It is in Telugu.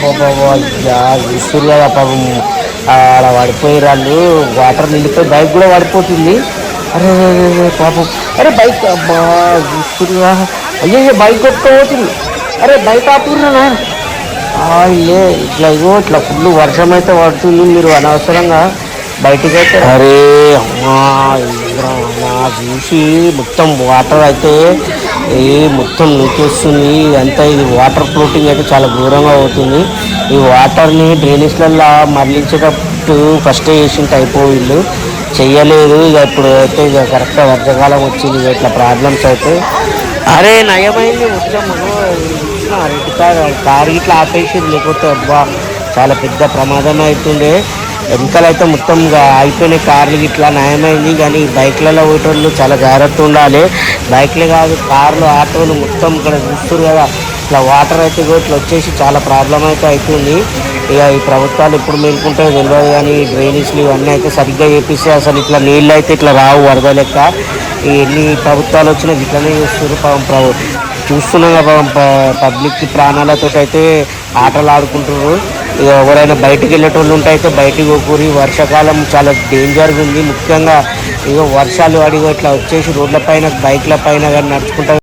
చూస్తారు కదా పాపం. అలా పడిపోయి వాళ్ళు వాటర్ నిండిపోయి బైక్ కూడా పడిపోతుంది. అరే పాపం. అరే బైక్ అబ్బా చూస్తున్నా అయ్యో బైక్ కొట్టుకోబోతుంది అరే బైక్ ఆపుకున్నా అయ్యే ఇట్లా ఇగో ఇట్లా ఫుల్ వర్షం అయితే పడుతుంది మీరు అనవసరంగా. బయటికి అయితే అరే నుంచి మొత్తం వాటర్ అయితే ఈ మొత్తం నూకేస్తుంది అంతా ఇది వాటర్ ఫ్లోటింగ్ అయితే చాలా ఘోరంగా అవుతుంది. ఈ వాటర్ని డ్రైనేజ్లలో మరలించేటప్పుడు ఫస్ట్ వేసింటే అయిపోయిండు చెయ్యలేదు. ఇక ఇప్పుడు అయితే ఇక కరెక్ట్గా వర్షకాలం వచ్చింది ఇట్లా ప్రాబ్లమ్స్ అయితే. అరే నయమైంది మొత్తం. రెడ్ కార్ కార్ ఇట్లా ఆపేసింది లేకపోతే అబ్బా చాలా పెద్ద ప్రమాదం అవుతుండే. వెనకాలైతే మొత్తం అయిపోయినాయి కార్లు ఇట్లా నయమైంది. కానీ బైక్లలో పోయేటోళ్ళు చాలా జాగ్రత్త ఉండాలి. బైక్లే కాదు కార్లు ఆటోలు మొత్తం ఇక్కడ చూస్తారు కదా. ఇట్లా వాటర్ అయితే ఇట్లా వచ్చేసి చాలా ప్రాబ్లం అయితే అవుతుంది ఇక ఈ ప్రభుత్వాలు ఎప్పుడు మేలుకుంటాయో తెలియదు కానీ డ్రైనేజ్లు ఇవన్నీ అయితే సరిగ్గా చేపిస్తే అసలు ఇట్లా నీళ్ళు అయితే ఇట్లా రావు వరద లెక్క ఎన్ని ప్రభుత్వాలు వచ్చినా ఇట్లనే చేస్తారు పాపం ప్రభుత్వం చూస్తున్నాం కదా పాపం ప- పబ్లిక్ ప్రాణాలతో అయితే ఆటలు ఆడుకుంటున్నారు ఎవరైనా బయటికి వెళ్ళేటోళ్ళు ఉంటే అయితే బయటికి పోకూరి వర్షాకాలం చాలా డేంజర్గా ఉంది. ముఖ్యంగా ఇక వర్షాలు పడి ఇట్లా వచ్చేసి రోడ్ల పైన బైక్ల పైన కానీ నడుచుకుంటా